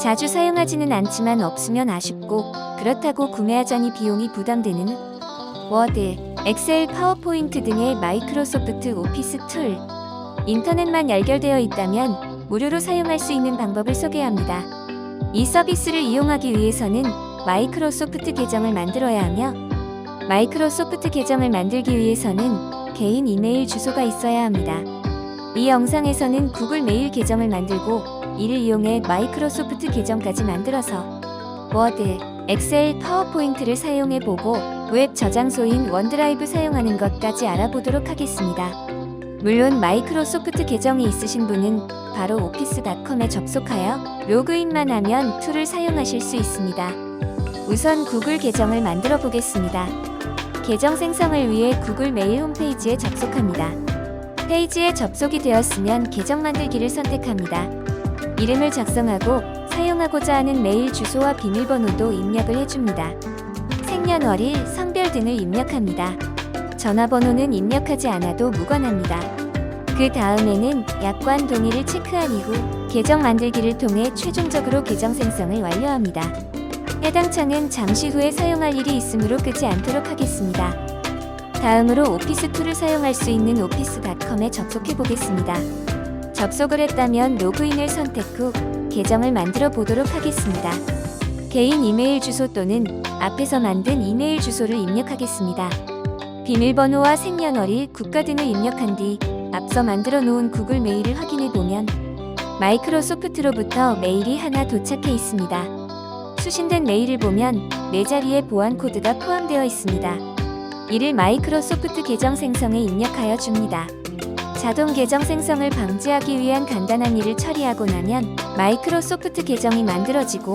자주 사용하지는 않지만 없으면 아쉽고 그렇다고 구매하자니 비용이 부담되는 워드, 엑셀, 파워포인트 등의 마이크로소프트 오피스 툴. 인터넷만 연결되어 있다면 무료로 사용할 수 있는 방법을 소개합니다. 이 서비스를 이용하기 위해서는 마이크로소프트 계정을 만들어야 하며 마이크로소프트 계정을 만들기 위해서는 개인 이메일 주소가 있어야 합니다. 이 영상에서는 구글 메일 계정을 만들고 이를 이용해 마이크로소프트 계정까지 만들어서 워드, 엑셀, 파워포인트를 사용해 보고 웹 저장소인 원드라이브 사용하는 것까지 알아보도록 하겠습니다. 물론 마이크로소프트 계정이 있으신 분은 바로 오피스닷컴에 접속하여 로그인만 하면 툴을 사용하실 수 있습니다. 우선 구글 계정을 만들어 보겠습니다. 계정 생성을 위해 구글 메일 홈페이지에 접속합니다. 페이지에 접속이 되었으면 계정 만들기를 선택합니다. 이름을 작성하고 사용하고자 하는 메일 주소와 비밀번호도 입력을 해줍니다. 생년월일, 성별 등을 입력합니다. 전화번호는 입력하지 않아도 무관합니다. 그 다음에는 약관 동의를 체크한 이후 계정 만들기를 통해 최종적으로 계정 생성을 완료합니다. 해당 창은 잠시 후에 사용할 일이 있으므로 끄지 않도록 하겠습니다. 다음으로 오피스 툴을 사용할 수 있는 오피스닷컴에 접속해 보겠습니다. 접속을 했다면 로그인을 선택 후 계정을 만들어 보도록 하겠습니다. 개인 이메일 주소 또는 앞에서 만든 이메일 주소를 입력하겠습니다. 비밀번호와 생년월일, 국가 등을 입력한 뒤 앞서 만들어 놓은 구글 메일을 확인해 보면 마이크로소프트로부터 메일이 하나 도착해 있습니다. 수신된 메일을 보면 네 자리의 보안 코드가 포함되어 있습니다. 이를 마이크로소프트 계정 생성에 입력하여 줍니다. 자동 계정 생성을 방지하기 위한 간단한 일을 처리하고 나면 마이크로소프트 계정이 만들어지고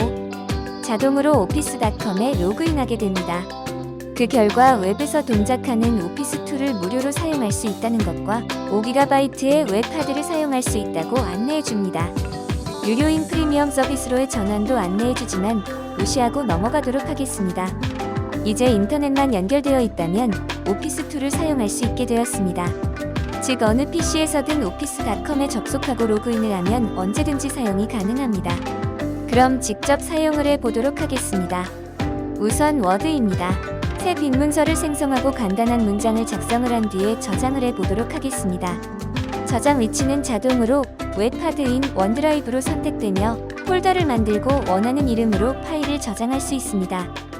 자동으로 오피스닷컴에 로그인하게 됩니다. 그 결과 웹에서 동작하는 오피스 툴을 무료로 사용할 수 있다는 것과 5GB의 웹하드를 사용할 수 있다고 안내해 줍니다. 유료인 프리미엄 서비스로의 전환도 안내해 주지만 무시하고 넘어가도록 하겠습니다. 이제 인터넷만 연결되어 있다면 오피스 툴을 사용할 수 있게 되었습니다. 즉 어느 PC에서든 오피스닷컴에 접속하고 로그인을 하면 언제든지 사용이 가능합니다. 그럼 직접 사용을 해 보도록 하겠습니다. 우선 워드입니다. 새 빈문서를 생성하고 간단한 문장을 작성을 한 뒤에 저장을 해 보도록 하겠습니다. 저장 위치는 자동으로 웹하드인 원드라이브로 선택되며 폴더를 만들고 원하는 이름으로 파일을 저장할 수 있습니다.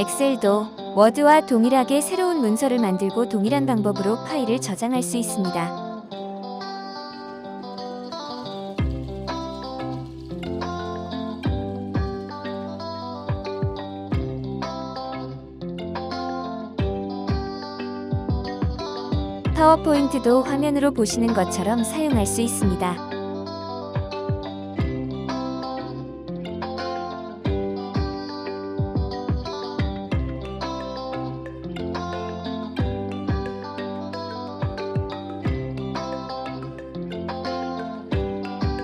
엑셀도 워드와 동일하게 새로운 문서를 만들고 동일한 방법으로 파일을 저장할 수 있습니다. 파워포인트도 화면으로 보시는 것처럼 사용할 수 있습니다.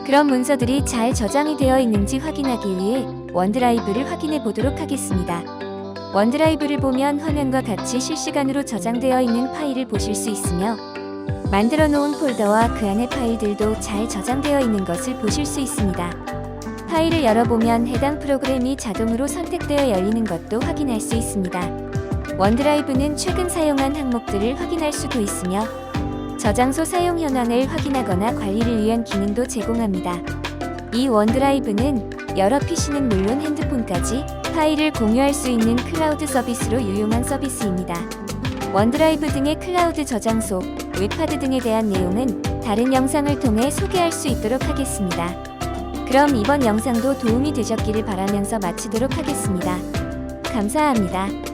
그런 문서들이 잘 저장이 되어 있는지 확인하기 위해 원드라이브를 확인해 보도록 하겠습니다. 원드라이브를 보면 화면과 같이 실시간으로 저장되어 있는 파일을 보실 수 있으며 만들어 놓은 폴더와 그 안의 파일들도 잘 저장되어 있는 것을 보실 수 있습니다. 파일을 열어보면 해당 프로그램이 자동으로 선택되어 열리는 것도 확인할 수 있습니다. 원드라이브는 최근 사용한 항목들을 확인할 수도 있으며 저장소 사용 현황을 확인하거나 관리를 위한 기능도 제공합니다. 이 원드라이브는 여러 PC는 물론 핸드폰까지 파일을 공유할 수 있는 클라우드 서비스로 유용한 서비스입니다. 원드라이브 등의 클라우드 저장소, 웹하드 등에 대한 내용은 다른 영상을 통해 소개할 수 있도록 하겠습니다. 그럼 이번 영상도 도움이 되셨기를 바라면서 마치도록 하겠습니다. 감사합니다.